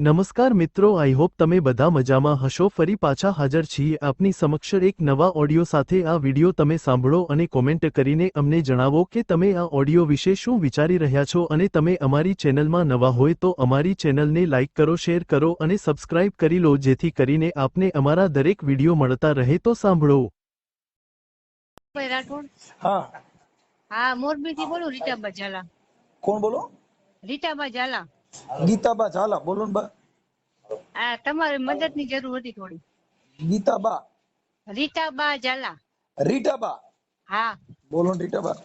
નમસ્કાર મિત્રો I hope તમે બધા મજામાં હશો. ફરી પાછા હાજર છીએ આપની સમક્ષ એક નવા ઓડિયો સાથે. આ વિડિયો તમે સાંભળો અને કોમેન્ટ કરીને અમને જણાવો કે તમે આ ઓડિયો વિશે શું વિચારી રહ્યા છો અને તમે અમારી ચેનલમાં નવા હોય તો અમારી ચેનલને લાઇક કરો શેર કરો અને સબસ્ક્રાઇબ કરી લો જેથી કરીને આપને અમારા દરેક વિડિયો મળતા રહે તો સાંભળો. હા. હા મોરબી થી બોલું રીટા બજાલા. કોણ બોલો? રીટા ઝાલા ગીતાબા ઝાલા બોલો ને બા. આ તમારી મદદની જરૂર હતી થોડી. ગીતાબા. રીટાબા ઝાલા. રીટાબા. હા. બોલો ને રીટાબા.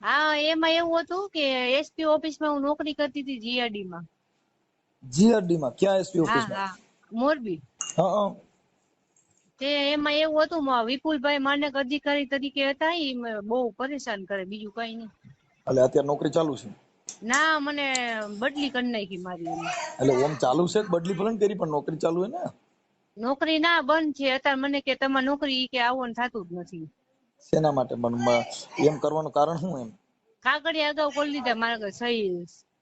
હા એમાં એવું હતું કે એસપી ઓફિસમાં હું નોકરી કરતી હતી જીઆરડી માં જીઆરડી માં ક્યાં એસપી ઓફિસમાં મોરબી. હા તે એમાં એવું હતું મ- વિપુલભાઈ માનક અધિકારી તરીકે હતા એ બહુ પરેશાન કરે બીજું કઈ નહીં. એટલે અત્યારે નોકરી ચાલુ છે? ના મને બદલી કરી નાખી મારી એટલે ઓમ ચાલુ છે બદલી ભલે કરી પણ નોકરી ચાલુ હે ને? નોકરી ના બંધ છે. અત્યારે મને કે તમારે નોકરી કે કે આવવાનું થતું જ નથી. શેના માટે? પણ એમ કરવાનું કારણ શું એમ? કાગળિયા અગાઉ કરી લીધા મારા સહી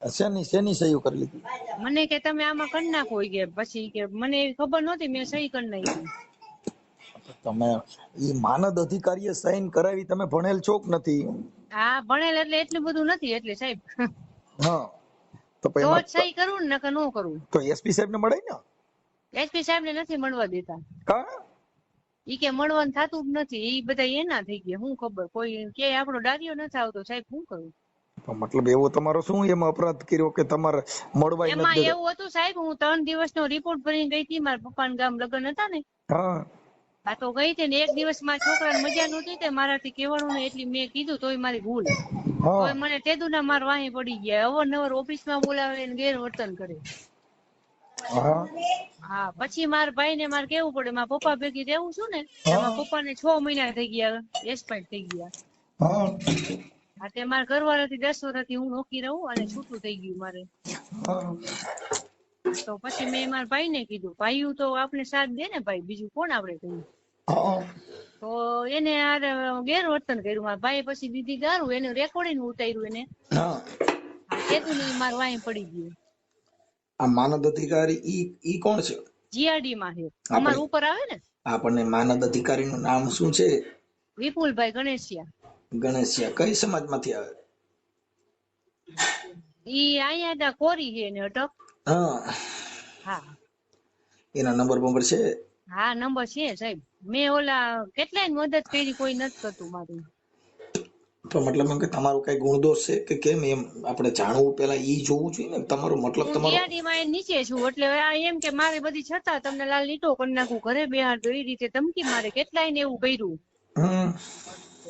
શેની શેની સહી કરી લીધી? મને કે તમે આમાં કરી નાખો કે પછી કે મને એવી ખબર નહોતી મેં સહી કરી નાખી. તમે એ માનદ અધિકારીએ સાઈન કરાવી તમે ભણેલ છો કે નથી. હા ભણેલ એટલે એટલું બધું નથી એટલે સાહેબ. હા. તો પછી તો સહી કરું ને કે ન કરું. તો એસપી સાહેબ ને મળે ને? એસપી સાહેબ ને નથી મળવા દેતા. કા? ઈ કે મળવાનું થતું જ નથી ઈ બધા એના થઈ ગયા હું ખબર? કોઈ કે આપણો ડારિયો નથી આવતો સાહેબ શું કરું? તો મતલબ એવો તમારો શું એમાં અપરાધ કર્યો કે તમારે મળવા એમાં એવું હતું સાહેબ હું ત્રણ દિવસનો રિપોર્ટ ભરીને ગઈ હતી મારા પપ્પાના ગામ લગ્ન હતા ને. હા. આ તો ગઈ હતી ને એક દિવસ મારા છોકરાને મજા નહોતી તે મારાથી કહેવાનું ને એટલી મેં કીધું તોય મારી ભૂલ. તોય મને તેદુના માર વાહી પડી ગયા. અવારનવાર ઓફિસમાં બોલાવે ને ગેરવર્તન કરે. હા. પછી મારા ભાઈ ને મારે કેવું પડે મારા પપ્પા ભેગી રહેવું છું ને તો મારા પપ્પા ને છ મહિના થઈ ગયા એક્સપાયર થઈ ગયા. હા. તે મારા ઘરવાળાથી દસ વર્ષથી હું નોકી રહું અને છૂટું થઈ ગયું મારે. તો પછી મેં મારા ભાઈ ને કીધું ભાઈ તો આપણે સાથ દે ને ભાઈ બીજું કોણ આપણે કહ્યું તો એને આ ગેરવર્તન કર્યું. મારા ભાઈ પછી દીદી ગારું એને રેકોર્ડિંગ ઉતાર્યું એને. કેતું નહીં તેતું વાય પડી ગયું. આ માનદ અધિકારી ઈ ઈ કોણ છે? જીઆરડી માં છે અમાર ઉપર આવે ને? આપણને માનદ અધિકારી નું નામ શું છે? વિપુલભાઈ ગણેશિયા. ગણેશિયા. કઈ સમાજમાંથી આવે? ઈ અહીંયા કોરી છે એને અટક. હા. હા એના નંબર બંબર છે? હા નંબર છે સાહેબ. મેં ઓલા કેટલાય મદદ કરી કોઈ નથી કરતું મારી. તો મતલબ એમ કે તમારો કઈ ગુણદોષ છે કે કેમ એમ? આપણે જાણવું પેલા ઈ જોવું જોઈએ ને? તમારો મતલબ તમારો જીઆરડી માં એ નીચે છું એટલે આ એમ કે મારે બધી છતાં તમને લાલ લીટો કરી નાખું ઘરે બેહાડ એ રીતે ધમકી મારે કેટલાય ને એવું કર્યું?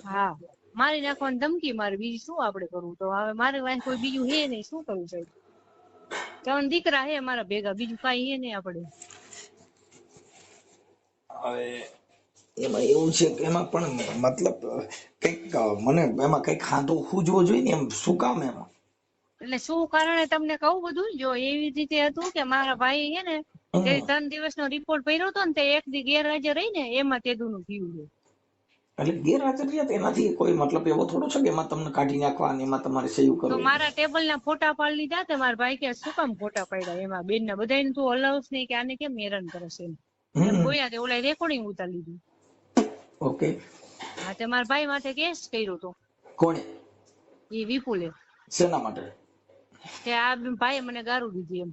હા. મારી નાખવાની ધમકી મારે બીજું શું આપણે કરવું? તો હવે મારે વાંહે કોઈ બીજું હે નહીં. શું કરવું સાહેબ? ત્રણ દીકરા હે મારા ભેગા બીજું કઈ હે નહીં આપણે. હવે એમાં એવું છે કે એમાં પણ મતલબ કંઈક મને એમાં કંઈક ખાધો ખૂજવો જોઈએ ને એમ શું કામ એમાં? એટલે શું કારણે તમને કહું બધું? જો એવી રીતે હતું કે મારા ભાઈ હે ને તે ત્રણ દિવસનો રિપોર્ટ ભર્યો હતો ને તે એક દી ગેરહાજર રહી ને એમાં તેદુનું થયું છે. એટલે ગેરહાજરિયાત એનાથી કોઈ મતલબ એવો થોડો છે કે એમાં તમને કાઢી નાખવા અને એમાં તમારે સહી કરો મારા ટેબલ ના ફોટા પાડી લીધા તે મારા ભાઈ કે શું કામ ફોટા પાડ્યા એમાં? બેન ના બધા તું અલાઉસ નહીં કે આને કેમ હેરાન કરે છે કોઈ આજે તે ઓલા રેકોર્ડિંગ ઉતારી લીધું. ઓકે. હા તે મારા ભાઈ માટે કેસ કર્યો તો. કોણે? એ વિપુલે. શેના માટે? તે આ ભાઈ મને ગારું દીધી એમ.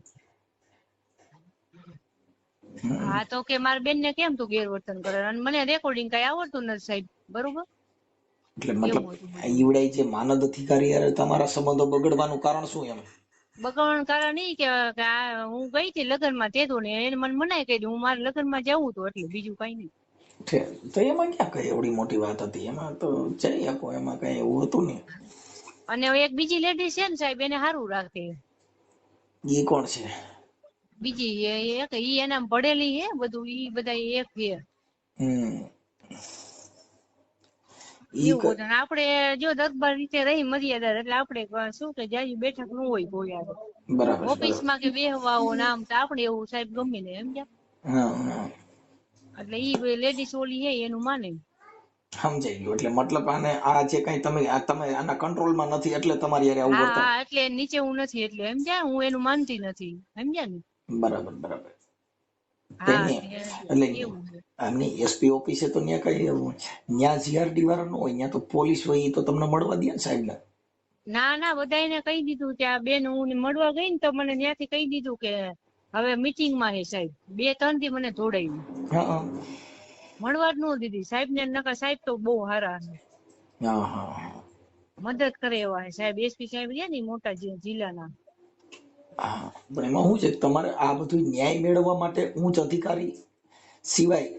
હા તો કે મારા બેન ને કેમ તું ગેરવર્તન કરે? અને મને રેકોર્ડિંગ કઈ આવડતું નથી સાહેબ. બરોબર? એટલે મતલબ ઈવડાઈ જે માનદ અધિકારી યાર તમારા સંબંધો બગડવાનું કારણ શું એમ? બગાવવાનું કારણ ઈ કે હું ગઈ હતી લગનમાં તે તો ને એને મને મનાઈ કરી હું મારા લગ્નમાં જવું હતું એટલે બીજું કઈ નહીં. તો એમાં ક્યાં કઈ એવડી મોટી વાત હતી? એમાં તો જઈ શકો એમાં કઈ એવું હતું નહીં. અને એક બીજી લેડી છે ને સાહેબ એને સારું રાખતી ઈ કોણ છે? બીજી એક ઈ એના પડેલી હે બધું ઈ બધા એક છે હમ. એવું અને આપણે જો દરબાર રીતે રહી મર્યાદા એટલે આપણે શું કે જાજી બેઠક ન હોય કોઈ. બરાબર ઓફિસમાં કે બેહવાઓ નામ તો આપણે એવું સાહેબ ગમે ને એમ એટલે ઈ લેડીસ ઓલી હે એનું માને. સમજાઈ ગયું. એટલે મતલબ આને આ જે કઈ તમે તમે આના કંટ્રોલમાં નથી એટલે તમારી હારે આવું હા વર્તન. હા એટલે નીચે હું નથી એટલે સમજ્યા હું એનું માનતી નથી. સમજ્યા ને? બરાબર બરાબર. એટલે એમની એસપી ઓફિસે તો ત્યાં કઈ ત્યાં જીઆરડી વાળા ન હોય ત્યાં તો પોલીસ હોય તો તમને મળવા દે ને સાહેબ ના ના બધાને કહી દીધું કે આ બેન હું મળવા ગઈ ને તો મને ત્યાંથી કહી દીધું કે હવે મીટિંગમાં હે સાહેબ. બે ત્રણથી મને જોડાયું. મળવા જ ન દીધી. સાહેબ ને નકર સાહેબ તો બહુ હારા હા હા હા. મદદ કરે એવા સાહેબ એસપી સાહેબ રહ્યા ને મોટા જિલ્લાના. હા પણ એમાં શું છે? તમારે આ બધું ન્યાય મેળવવા માટે ઉચ્ચ અધિકારી સિવાય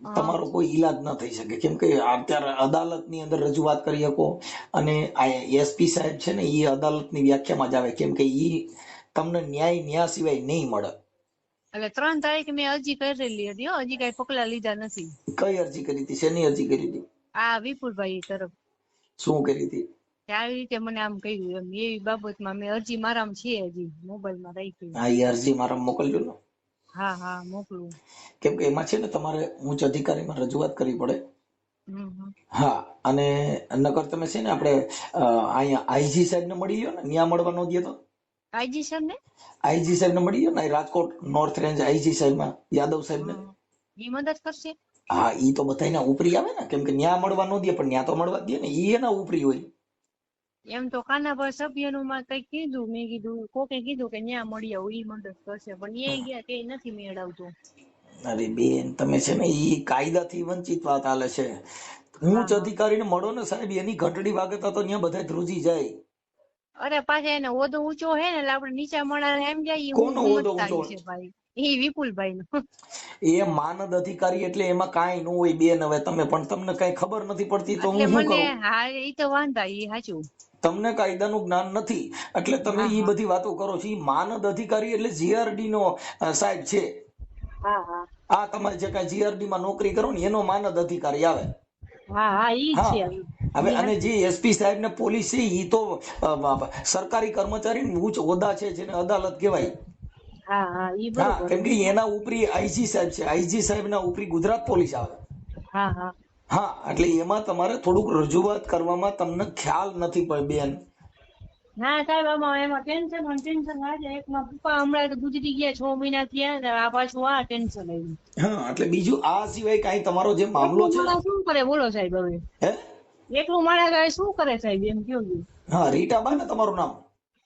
તમારો કોઈ ઈલાજ ન થઈ શકે. કેમ કે અત્યારે અદાલતની અંદર રજૂઆત કરી શકો અને આ એસપી સાહેબ છે ને એ અદાલતની વ્યાખ્યામાં જ આવે. કેમ કે એ તમને ન્યાય ન્યાય સિવાય નહીં મળે. એટલે ત્રણ તારીખ મેં અરજી કરેલી હતી હો. હજી કઈ પગલા લીધા નથી. કઈ અરજી કરી હતી? શેની અરજી કરી હતી? આ વિપુલભાઈ તરફ. શું કરી હતી? આવી રીતે મને આમ કહ્યું એમ. એવી બાબતમાં મેં અરજી મારામાં છે હજી. મોબાઈલમાં રાખી હા એ અરજી મારામાં મોકલજો ને. હા હા મોકલું. કેમ કે એમાં છે ને તમારે ઉચ્ચ અધિકારીમાં રજૂઆત કરવી પડે. હા અને નકર તમે છે ને આપણે અહીંયા આઈજી સાહેબ ને મળી લ્યો ને. ન્યા મળવા ન દે તો. આઈજી સાહેબ ને આઈજી સાહેબ ને મળી ગયો ને. રાજકોટ નોર્થ રેન્જ આઈજી સાહેબમાં યાદવ સાહેબ ને એ મદદ કરશે? હા ઈ તો બધાયના ઉપરી આવે ને. કેમ કે ન્યા મળવા ન દે પણ ન્યા તો મળવા દે ને. ઈ એના ઉપરી હોય. એમ તો કાનાભાઈ સભ્યનું માં કઈ કીધું મેં કીધું કોકે કીધું કે ન્યા મળી આવું ઈ મદદ કરશે પણ એ ગયા કે નથી મેળવતું. અરે બેન તમે છે ને ઈ કાયદાથી વંચિત વાત હાલે છે. ઉચ્ચ અધિકારીને મળો ને સાહેબ એની ઘંટડી વાગે તો ત્યાં બધા ધ્રુજી જાય. અરે પાછા એને ઓદો ઊંચો હે ને એટલે આપણે નીચા માણસ એમ જાય કોનો ઓદો ઊંચો? છે ભાઈ? ઈ વિપુલભાઈ નો એ માનદ અધિકારી એટલે એમાં કાંઈ ન હોય બેન હવે તમે પણ તમને કઈ ખબર નથી પડતી તો હું શું કરું? હા એ તો વાંધા ઈ સાચું. તમને કાયદાનું જ્ઞાન નથી. એટલે તમે એ બધી વાતો કરો છો. માનદ અધિકારી એટલે જીઆરડી નો સાહેબ છે. હા હા. આ તમારે જે કઈ જીઆરડી માં નોકરી કરો ને એનો માનદ અધિકારી આવે. હા હા હા. હવે અને જે એસપી સાહેબ ને પોલીસ છે એ તો સરકારી કર્મચારી ઉચ્ચ હોદ્દા છે જેને અદાલત કહેવાય. હા હા હા કેમ કે એના ઉપરી આઈજી સાહેબ છે. આઈજી સાહેબ ના ઉપરી ગુજરાત પોલીસ આવે. હા એટલે એમાં તમારે થોડુંક રજૂઆત કરવામાં તમને ખ્યાલ નથી પણ બેન. હા સાહેબ આમાં એમાં ટેન્શન અને ટેન્શન આજે એકમાં પપ્પા હમણાં તો ગુજરી ગયા છ મહિના થયા ને આ પાછું આ ટેન્શન આવ્યું હા એટલે બીજું આ સિવાય કઈ તમારો જે મામલો છે? શું કરે? બોલો સાહેબ હવે. હે? એકલું મારા ગાય શું કરે સાહેબ? એમ કયો? હા રીટાબા ને તમારું નામ?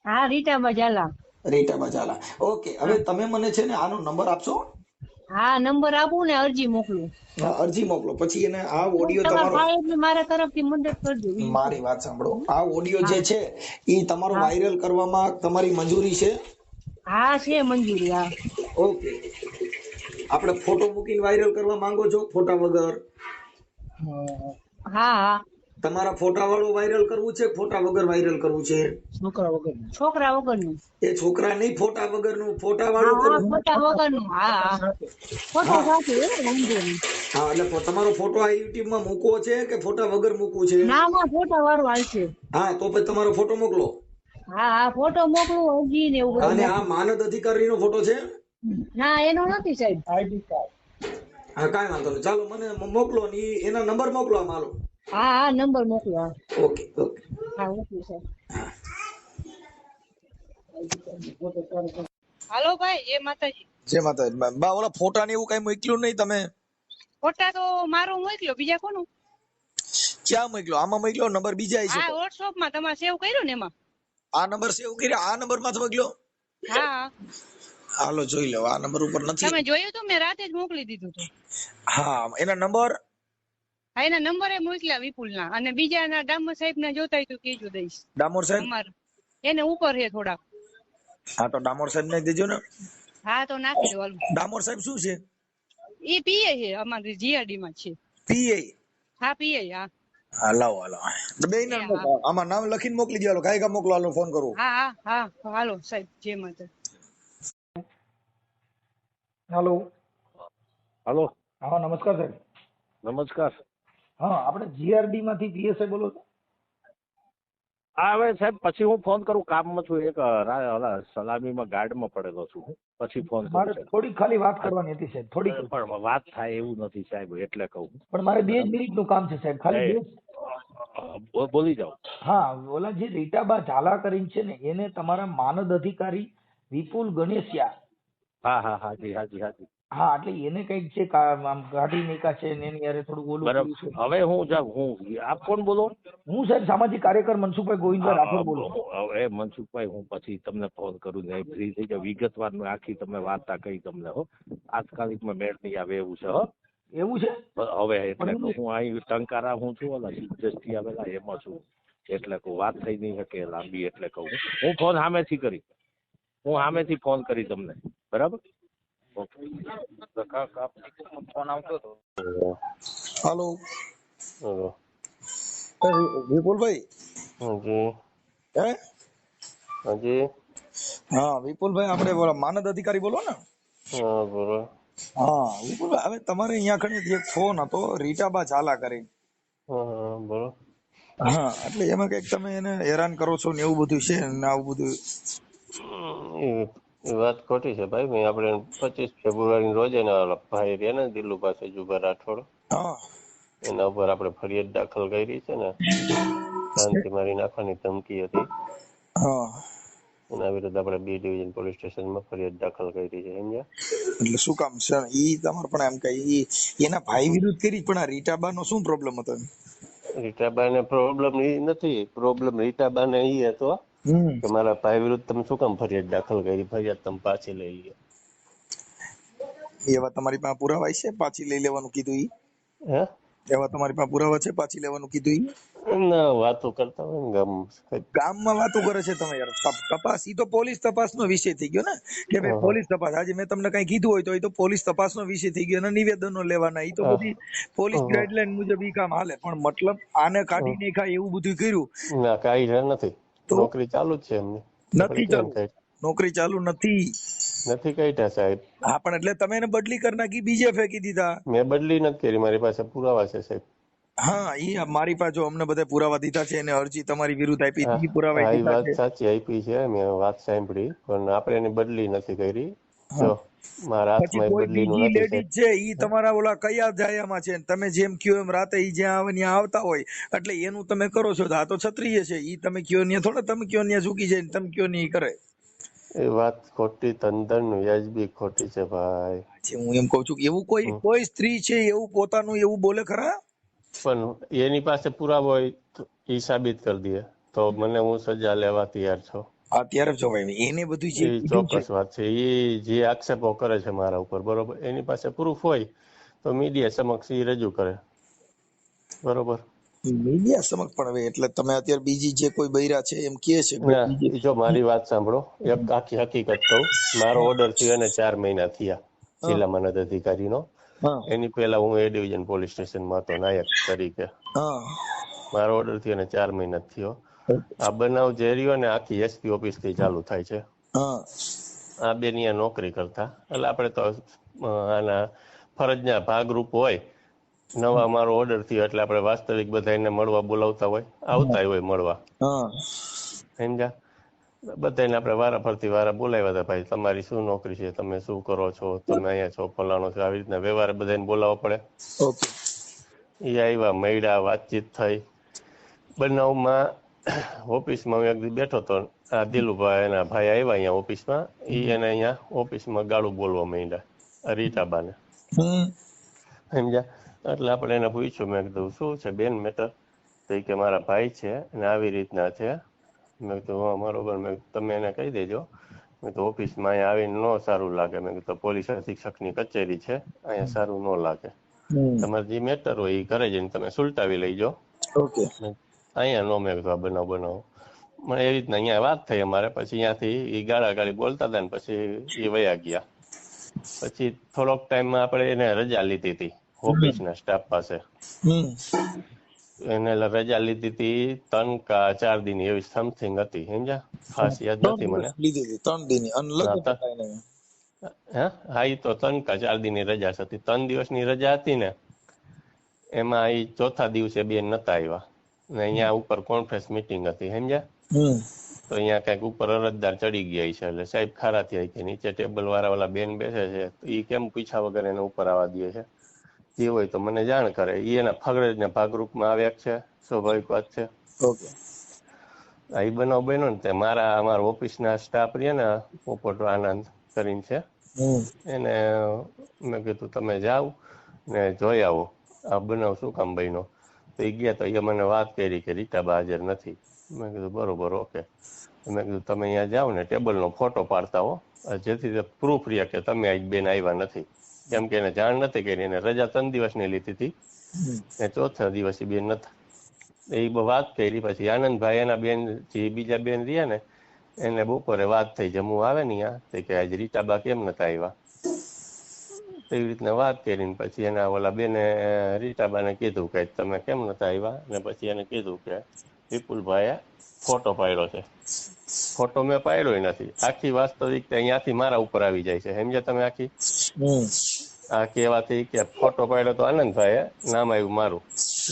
હા રીટાબા ઝાલા. રીટાબા ચાલા ઓકે હવે તમે મને છે ને આનો નંબર આપશો? હા નંબર આપું ને અરજી મોકલું. હા, અરજી મોકલો. પછી એને આ ઓડિયો તમારો મારા તરફથી મદદ કરજો. મારી વાત સાંભળો. આ ઓડિયો જે છે એ તમારો વાયરલ કરવામાં તમારી મંજૂરી છે? હા છે મંજૂરી હા. ઓકે આપણે ફોટો મૂકીને વાયરલ કરવા માંગો છો? ફોટા વગર? હા હા. તમારા ફોટા વાળું વાયરલ કરવું છે ફોટા વગર વાયરલ કરવું છે? છોકરા વગરનું. એ છોકરા નહીં ફોટા વગરનું. ફોટા હા વાળું કરવું. ફોટા વગરનું. હા ફોટો સાથે. હો, એટલે તમારો ફોટો આ યુટ્યુબમાં મૂકવો છે કે ફોટા વગર મૂકવું છે? ના ના ફોટા વાળું આવશે હા તો પછી તમારો ફોટો મોકલો. હા હા ફોટો મોકલું અરજી ને એવું અને આ માનદ અધિકારી નો ફોટો છે? ના એનો નથી સાહેબ. હા કાઈ વાંધો નહીં. ચાલો મને મોકલો ને એના નંબર મોકલો આમ હાલો હા હા નંબર મોકલો. હા ઓકે ઓકે. હા મોકલું સાહેબ હાલો ભાઈ જય માતાજી. જય માતાજી. બા- ઓલા ફોટા ને એવું કઈ મોકલ્યું નહીં તમે? ફોટા તો મારો મોકલ્યો બીજા કોનું? ક્યાં મોકલ્યો? આમાં મોકલ્યો નંબર બીજા છે હા વોટ્સઅપમાં તમારે સેવ કર્યો ને એમાં? આ નંબર સેવ કર્યો? આ નંબરમાં મોકલ્યો? હા. હાલો જોઈ લો. આ નંબર ઉપર નથી. તમે જોયું તો મેં રાતે જ મોકલી દીધું તો. હા એના નંબર? હા એના નંબર એ મોકલ્યા વિપુલ ના અને બીજા ડામોર ડામર સાહેબ ના જોતા હોય તો કેજો દઈશ. ડામોર સાહેબ? અમાર. એને ઉપર છે થોડા હા તો ડામોર સાહેબ ને દેજો ને. હા તો નાખી દો હાલો. ડામોર સાહેબ શું છે? એ પીએ છે અમારી જીઆરડી માં છે. પીએ? હા પીએ હા. હા લાવો હાલો બે આમાં નામ લખીને મોકલી દો હાલો. કાંઈ કા મોકલો હાલો ફોન કરું. હા હા હા હાલો સાહેબ જે માતા હાલો. હાલો. હા નમસ્કાર સાહેબ. નમસ્કાર. હા આપણે જીઆરડી માંથી પીએસઆઈ બોલો છો? હા હવે સાહેબ પછી હું ફોન કરું કામમાં છું એક ઓલા સલામીમાં ગાર્ડમાં પડેલો છું હું. પછી ફોન મારે થોડી ખાલી વાત કરવાની હતી સાહેબ થોડી પણ વાત થાય એવું નથી સાહેબ એટલે કહું. પણ મારે બે જ મિનિટનું કામ છે સાહેબ ખાલી બે બોલી જાઓ. હા ઓલા જે રીટાબા ઝાલા કરીને છે ને એને તમારા માનદ અધિકારી વિપુલ ગણેશિયા હા હા હાજી હાજી હાજી. હા એટલે એને કંઈક છે આમ ગાડી નીકા છે ને એની થોડું ઓલું બરાબર. છે. હવે હું જાવ હું આપ કોણ બોલો? હું સાહેબ સામાજિક કાર્યકર મનસુખભાઈ ગોવિંદભાઈ રાઠોડ બોલો. હવે મનસુખભાઈ હું પછી તમને ફોન કરું ને ફ્રી થઈ જાવ વિગતવાર આખી તમે વાર્તા કહી તમને હો. તાત્કાલિકમાં મેળ નહીં આવે એવું છે હો. એવું છે? હવે એટલે હું અહીં ટંકારા હું છું ઓલા સિદ્ધેશથી આવેલા એમાં છું. એટલે કહું વાત થઈ નહીં શકે લાંબી એટલે કહું. હું ફોન સામેથી કરી. હું સામેથી ફોન કરી તમને. બરાબર? ફોન આવતો હતો હાલો વિપુલભાઈ? હે? હાજી. હા વિપુલભાઈ આપણે બોલો માનદ અધિકારી બોલો ને. હા બોલો. હા વિપુલભાઈ હવે તમારે અહીંયા કણે એક ફોન હતો રીટાબા ઝાલા કરીને હા હા બોલો. હા એટલે એમાં કંઈક તમે એને હેરાન કરો છો ને એવું બધું છે ને આવું બધું? એ એ વાત ખોટી છે ભાઈ. મેં આપણે પચીસ ફેબ્રુઆરી રોજ એના ભાઈ રહ્યા ને દિલ્લુ પાસે જુગા રાઠોડ. એના ઉપર આપણે ફરિયાદ દાખલ કરી છે ને. શાંતિ મારી નાખવાની ધમકી હતી. એના વિરુદ્ધ આપણે બી ડિવિઝન પોલીસ સ્ટેશનમાં ફરિયાદ દાખલ કરી છે સમજ્યા? એટલે શું કામ છે? ઈ તમારે પણ એમ કહી એના ભાઈ વિરુદ્ધ કરી પણ આ રીટાબા નો શું પ્રોબ્લેમ હતો રીટાબાને પ્રોબ્લેમ એ નથી. પ્રોબ્લેમ રીટાબાને એ હતો. કે મારા ભાઈ વિરુદ્ધ તમે શું કામ ફરિયાદ દાખલ કરી? ફરિયાદ તમે પાછી લઈ લ્યો. એવા તમારી પાસે પુરાવા છે? પાછી લઈ લેવાનું કીધું ઈ? હે? એવા તમારી પાસે પુરાવા છે? પાછી લેવાનું કીધું ઈ? ના વાતો કરતા હોય ગામ ગામમાં. વાતો કરે છે તમે યાર. તપાસ. ઈ તો પોલીસ તપાસનો વિષય થઈ ગયો ને? કે ભાઈ પોલીસ તપાસ. આજે મેં તમને કઈ કીધું હોય તો એ તો પોલીસ તપાસનો વિષય થઈ ગયો ને નિવેદનો લેવાના. ઈ તો. બધી પોલીસ. ગાઈડલાઈન મુજબ ઈ કામ હાલે. પણ મતલબ આને કાઢી નાખ્યા એવું બધું કર્યું? ના કાઈ નથી? નોકરી ચાલુ જ છે એમની. નથી ચાલુ? નોકરી ચાલુ નથી? નથી કાઢ્યા સાહેબ. હા પણ એટલે તમે એને બદલી કરી નાખી બીજે ફેંકી દીધા. મેં બદલી નથી કરી મારી પાસે પુરાવા છે સાહેબ. હા ઈ મારી પાસે અમને બધા પુરાવા દીધા છે એને અરજી તમારી વિરુદ્ધ આપી હા, પુરાવા વાત સાચી આપી છે મેં વાત સાંભળી પણ આપણે એની બદલી નથી કરી. જો મારા હાથમાં એ કોઈ બદલીનું બીજી નથી લેડીઝ છે. ઈ તમારા ઓલા કયા જાયામાં છે તમે જેમ કયો એમ રાતે ઈ જ્યાં આવે ત્યાં આવતા હોય એટલે એનું તમે કરો છો આ તો ક્ષત્રિય છે ઈ તમે કયો ને થોડા તમે કયો ને ઝૂકી જાય તમે કયો ને કરે. એ વાત ખોટી તંદન વ્યાજબી ખોટી છે ભાઈ. હું એમ કઉ છું કે એવું કોઈ કોઈ સ્ત્રી છે એવું પોતાનું એવું બોલે ખરા? પણ એની પાસે પુરાવો હોય એ ઈ સાબિત કરી દે. તો મને હું સજા લેવા તૈયાર છું. અત્યારે જો એને બધું જે એ ચોક્કસ વાત છે. એ જે આક્ષેપો કરે છે મારા ઉપર બરોબર? એની પાસે પ્રૂફ હોય તો મીડિયા સમક્ષ એ રજૂ કરે. બરોબર? મીડિયા સમક્ષ પણ હવે એટલે તમે અત્યારે બીજી જે કોઈ બૈરા છે એમ કે છે જો મારી વાત સાંભળો એક આખી હકીકત કહું. મારો ઓર્ડર થયો એને ચાર મહિના થયા જિલ્લા મનદ અધિકારીનો એની પહેલા હું એ ડિવિઝન પોલીસ સ્ટેશનમાં હતો નાયક તરીકે. હા. મારો ઓર્ડર થયો એને ચાર મહિના થયો. આ બનાવ જે રહ્યો ને આખી એસપી ઓફિસથી ચાલુ થાય છે. આ બેન અહીંયા નોકરી કરતા. એટલે આપણે તો આના ફરજના ભાગરૂપ હોય. નવા મારો ઓર્ડર થયો એટલે આપણે વાસ્તવિક બધા એને મળવા બોલાવતા હોય. આવતા હોય મળવા. સમજા સમજ્યા? બધાને આપણે વારા ફરતી વારા બોલાવ્યા હતા ભાઈ તમારી શું નોકરી છે? તમે શું કરો છો? તમે અહીંયા છો ફલાણો છો? આવી રીતના વ્યવહાર બધાને બોલાવવા પડે. એ આવ્યા મળ્યા વાતચીત થઈ. બનાવમાં ઓફિસમાં હું એક દી બેઠો તો આ દિલુભાઈ એના ભાઈ આવ્યા અહીંયા ઓફિસમાં. એ એને અહીંયા ઓફિસમાં ગાળું બોલવા માંડ્યા રીટાબાને. સમજ્યા? એટલે આપણે એને પૂછ્યું મેં કીધું શું છે બેન મેટર? તો કે મારા ભાઈ છે અને આવી રીતના છે. મેં કીધું હા બરોબર. મેં તમે એને કહી દેજો. મેં તો ઓફિસમાં અહીંયા આવીને ન સારું લાગે. મેં કીધું પોલીસ અધિક્ષકની કચેરી છે અહીંયા સારું ન લાગે. તમારે જે મેટર હોય એ ઘરે જઈને તમે સુલટાવી લઈજો ઓકે. અહીંયા નો મેં કીધું આ બનાવ બનાવો. મને એ રીતના અહીંયા વાત થઈ અમારે પછી અહીંયાથી એ ગાળા ગાળી બોલતા હતા ને પછી એ વયા ગયા. પછી થોડોક ટાઈમમાં આપણે એને રજા લીધી હતી ઓફિસના સ્ટાફ પાસે. એને રજા લીધી હતી ત્રણ કા ચાર દિન એવી સમથિંગ હતી સમજ્યા? ખાસ યાદ નથી મને. લીધી હતી ત્રણ દિન હા, એ તો ત્રણ કા ચાર દિનની રજા હતી. ત્રણ દિવસની રજા હતી ને એમાં એ ચોથા દિવસે બેન નતા આવ્યા. ને અહીંયા ઉપર કોન્ફરન્સ મીટિંગ હતી સમજ્યા? તો અહીંયા કંઈક ઉપર અરજદાર ચડી ગયા છે એટલે સાહેબ ખારા થયા કે નીચે ટેબલ વાળા ઓલા બેન બેસે છે તો એ કેમ પૂછ્યા વગર એને ઉપર આવવા દે છે? જે હોય તો મને જાણ કરે. એ એના ફગડના ભાગરૂપમાં આવ્યા છે સ્વાભાવિક વાત છે. ઓકે. ઈ બનાવ બન્યો ને તે મારા અમારા ઓફિસના સ્ટાફ રહ્યા ને પોપટ આનંદ કરીને છે. એને મેં કીધું તમે જાઓ ને જોઈ આવો. આ બનાવ શું કામ બન્યો? તો એ ગયા તો એ મને વાત કરી કે રીતાબા હાજર નથી. મેં કીધું બરોબર ઓકે. મેં કીધું તમે અહીંયા જાઓ ને ટેબલનો ફોટો પાડતા હો. જેથી તે પ્રૂફ રહે કે તમે આજ બેન આવ્યા નથી. કેમ કે એને જાણ નથી કરી એને રજા ત્રણ દિવસની લીધી હતી. ને ચોથા દિવસે બેન નતા. એ વાત કરી પછી આનંદભાઈ એના બેન જે બીજા બેન રહ્યા ને એને બપોરે વાત થઈ જમવું આવે ને અહીંયા? તો કે આજે રીટાબા કેમ નતા આવ્યા? એવી રીતના વાત કરીને પછી એના ઓલા બેને રીટાબાને કીધું કે તમે કેમ નતા આવ્યા? ને પછી એને કીધું કે વિપુલભાઈએ ફોટો પાડ્યો છે. ફોટો મેં પાડ્યો નથી. આખી વાસ્તવિકતા અહીંયાથી મારા ઉપર આવી જાય છે. સમજ્યા તમે આખી? આ કહેવાથી કે ફોટો પાડ્યો તો આનંદભાઈ નામ આવ્યું મારું.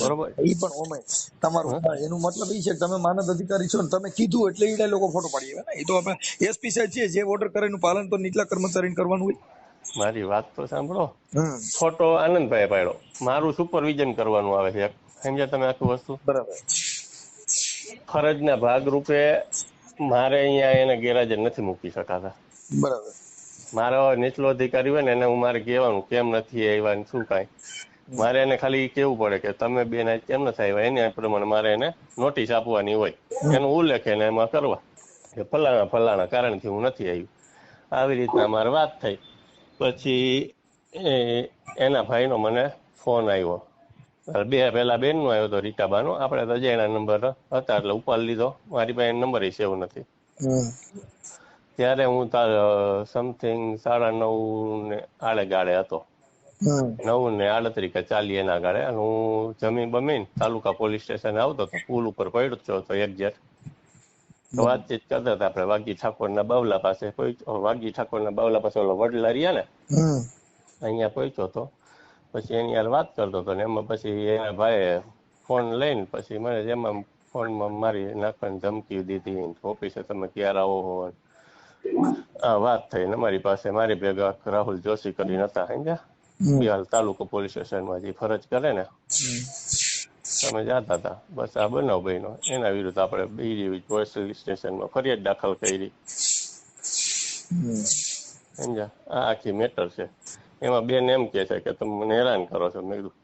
બરોબર? એ પણ ઓમે. તમારું એનું મતલબ ઈ છે કે તમે માનદ અધિકારી છો ને તમે કીધું એટલે એ લોકો ફોટો પાડી આવે ને. એ તો આપણે એસપી સાહેબ છે જે ઓર્ડર કરે એનું પાલન તો નીચલા કર્મચારીને કરવાનું હોય. મારી વાત તો સાંભળો. ફોટો આનંદભાઈ પાડ્યો. મારું સુપરવિઝન કરવાનું આવે છે. સમજ્યા તમે આખું વસ્તુ? બરાબર. ફરજના ભાગરૂપે મારે અહીંયા એને ગેરહાજર નથી મૂકી શકાતા. બરાબર. મારો નીચલો અધિકારી હોય ને એને હું મારે કહેવાનું કેમ નથી આવ્યા શું કાંઈ? મારે એને ખાલી કેવું પડે કે તમે બેન કેમ નથી આવ્યા? એને પ્રમાણે મારે એને નોટિસ આપવાની હોય. એનો ઉલ્લેખ એને એમાં કરવા. કે ફલાણા ફલાણા કારણથી હું નથી આવ્યું. આવી રીતના મારે વાત થઈ. પછી એના ભાઈનો મને ફોન આવ્યો. બે પહેલા બેનનો આવ્યો હતો રીટાબાનો. આપણે તો અજયના નંબર હતા એટલે ઉપાડી લીધો. મારી પાસે નંબર સેવ નથી. ત્યારે હું તાર સમથિંગ સાડા નવ ને આડે ગાળે હતો. નવ ને આડત્રીસ કે ચાલી એના ગાળે. અને હું જમીન બમીન તાલુકા પોલીસ સ્ટેશન આવતો હતો પુલ ઉપર પડ્યો હતો એક્ઝેક્ટ તો વાતચીત કરતા હતા આપણે વાગી ઠાકોરના બાવલા પાસે પહોંચ્યો. વાગી ઠાકોરના બાવલા પાસે ઓલો વડલા રહ્યા ને અહીંયા પહોંચ્યો તો. પછી એની યાર વાત કરતો હતો ને એમાં પછી એના ભાઈએ ફોન લઈને પછી મને એમાં ફોનમાં મારી નાખવાની ધમકી દીધી ઓફિસે તમે ક્યારે આવો હો? આ વાત થઈ ને મારી પાસે મારી ભેગા રાહુલ જોશી કરીને હતા સમજ્યા? બિહાર તાલુકો પોલીસ સ્ટેશનમાં જે ફરજ કરે ને તમે જાતા હતા બસ આ બનાવ બન્યો. એના વિરુદ્ધ આપણે બીજી પોલીસ સ્ટેશનમાં ફરિયાદ દાખલ કરી. સમજા આ આખી મેટર છે. એમાં બેન એમ કે છે કે તમે મને હેરાન કરો છો. મેં કીધું,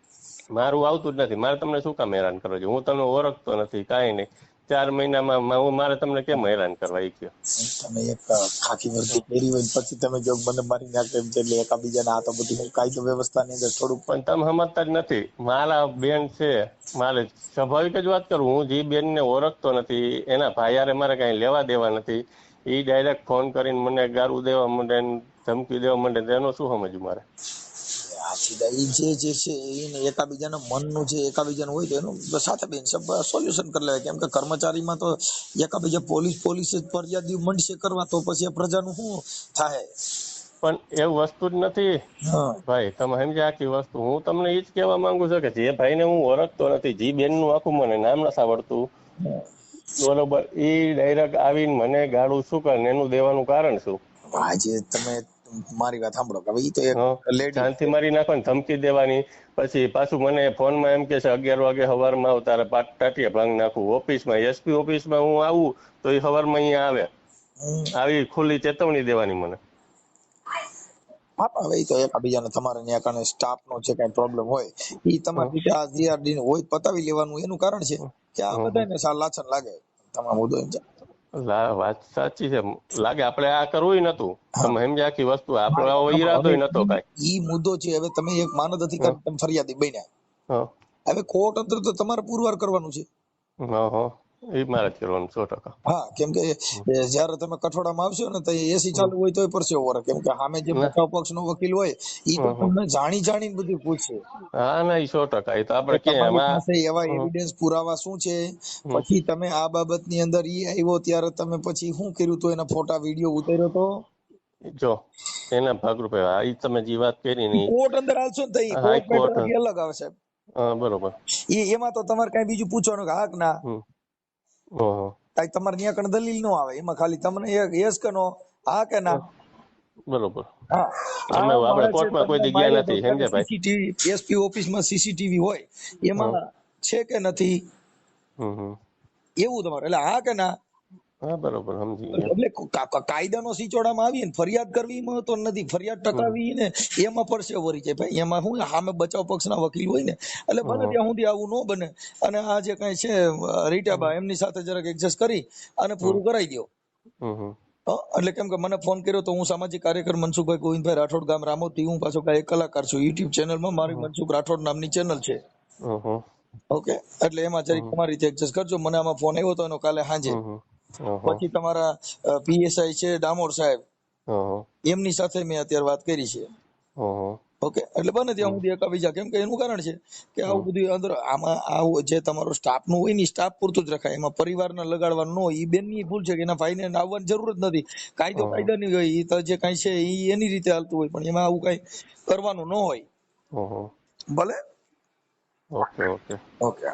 મારું આવતું જ નથી. મારે તમને શું કામ હેરાન કરો છો? હું તમને ઓળખતો નથી. કાંઈ નહીં. ચાર મહિનામાં હું મારે તમને કેમ હેરાન કરવા એ કયો? તમે એક ખાખી વર્દી પહેરી હોય પછી તમે જો મને મારી નાખે એટલે એકાબીજાના આ તો બધી કાયદો વ્યવસ્થાની અંદર થોડુંક પણ તમે સમજતા જ નથી. મારા બેન છે મારે સ્વાભાવિક જ વાત કરું હું જે બેનને ઓળખતો નથી એના ભાઈયારે મારે કાંઈ લેવા દેવા નથી. એ ડાયરેક્ટ ફોન કરીને મને ગારું દેવા માંડે ધમકી દેવા માંડે તેનો શું સમજવું મારે? આથી ઈ જે જે છે એને એકાબીજાના મનનું જે એકાબીજાનું હોય તો એનું સાથે બેન સોલ્યુશન કરી લેવાય. કેમ કે કર્મચારીમાં તો એકાબીજા પોલીસ પોલીસ જ ફરિયાદી મંડશે કરવા તો પછી એ પ્રજાનું શું થાય? પણ એવું વસ્તુ જ નથી. ભાઈ તમે સમજ્યા આખી વસ્તુ. હું તમને એ જ કહેવા માંગુ છું કે જે ભાઈને હું ઓળખતો નથી જે બેનનું આખું મને નામ નથી આવડતું બરોબર એ ડાયરેક્ટ આવીને મને ગાળું શું કરે ને એનું દેવાનું કારણ શું? આજે તમે મારી વાત સાંભળો કે ઈ તો એક લેડી શાંતિ મારી નાખવાની ધમકી દેવાની. પછી પાછું મને ફોનમાં એમ કે છે અગિયાર વાગે સવારમાં આવ તારે પાટ ટાટિયા ભાંગ નાખું. ઓફિસમાં એસપી ઓફિસમાં હું આવું તો એ સવારમાં અહીંયા આવે. આવી ખુલ્લી ચેતવણી દેવાની મને. હા પણ હવે ઈ તો એકાબીજાને તમારે ત્યાં કારણે સ્ટાફ નો જે કઈ પ્રોબ્લેમ હોય એ તમારે આ જીઆરડી હોય પતાવી લેવાનું એનું કારણ છે. કે આ બધાને લાછન લાગે. તમામ મુદ્દો એમ છે. વાત સાચી છે. લાગે આપણે આ કરવું નતું. તમે સમજ્યા આખી વસ્તુ આપણો આવો ઈરાદો નતો કાઈ. ઈ મુદ્દો છે. હવે તમે એક માનદ અધિકાર તમે ફરિયાદી બન્યા. હવે કોર્ટ અંદર તો તમારે પુરવાર કરવાનું છે. હા હં. એ મારે કરવાનું સો ટકા. હા કેમ કે એ જયારે તમે કઠોળામાં આવશો ને તો એસી ચાલુ હોય તોય પરસેવો વળે કેમ કે સામે જે બચાવ પક્ષ નો વકીલ હોય ઈ તો તમને જાણી જાણીને બધું પૂછે. હા ના ઈ સો ટકા. એ તો આપણે કે એમાં એવા એવિડન્સ પુરાવા શું છે? પછી તમે આ બાબતની અંદર ઈ આવ્યો ત્યારે તમે પછી શું કર્યું તો? એના ફોટા વીડિયો ઉતાર્યો તો? જો એના ભાગરૂપે આ તમે જે વાત કરી ને કોર્ટ અંદર આવશો ને તો ઈ કોર્ટ. અલગ આવશે હા, બરોબર. એ એમાં તો તમારે કઈ બીજું પૂછવાનું કે હા ના? કાંઈ તમારે ત્યાં કણ દલીલ નો આવે એમાં ખાલી તમને એક યસ કે નો હા કે ના? બરોબર. હા. અમે આપણે કોર્ટમાં કોઈ જગ્યા નથી, સમજે ભાઈ? સીસીટીવી એસપી ઓફિસમાં સીસીટીવી હોય એમાં છે કે નથી? હમ હમ. એવું તમારે એટલે હા કે ના? હા બરોબર સમજી એટલે કાયદાનો સિચોડામાં આવીએ ને ફરિયાદ કરવી મહત્વ નથી. ફરિયાદ ટકાવી ને એમાં પરસે વરી જાય ભાઈ એમાં શું સામે બચાવ પક્ષના વકીલ હોય ને એટલે બને ત્યાં સુધી આવું ન બને. અને આ જે કઈ છે રીટાબા એમની સાથે જરાક એડજસ્ટ કરી અને પૂરું કરાવી દો એટલે કેમ કે મને ફોન કર્યો તો હું સામાજિક કાર્યકર મનસુખભાઈ ગોવિંદભાઈ રાઠોડ ગામ રામોતી હું પાછો કાંઈ એક કલાકાર છું યુટ્યુબ ચેનલમાં મારી મનસુખ રાઠોડ નામની ચેનલ છે. ઓકે? એટલે એમાં જરીક તમારી રીતે એડજસ્ટ કરજો. મને આમાં ફોન આવ્યો હતો એનો કાલે સાંજે. પછી તમારા પીએસઆઈ છે ડામોર સાહેબ. એમની સાથે મેં અત્યારે વાત કરી છે. ઓકે? એટલે બને ત્યાં સુધી એકાબીજા કેમ કે એનું કારણ છે કે આવું બધું અંદર આમાં આવું જે તમારો સ્ટાફનું હોય ને સ્ટાફ પૂરતું જ રખાય. એમાં પરિવારને લગાડવાનું ન હોય એ બેનની ભૂલ છે કે એના ભાઈને આવવાની જરૂર જ નથી. કાયદો. કાયદાની હોય એ તો જે કાંઈ છે એ એની રીતે હાલતું હોય પણ એમાં આવું કાંઈ કરવાનું ન હોય. ભલે? Okay okay. ઓકે.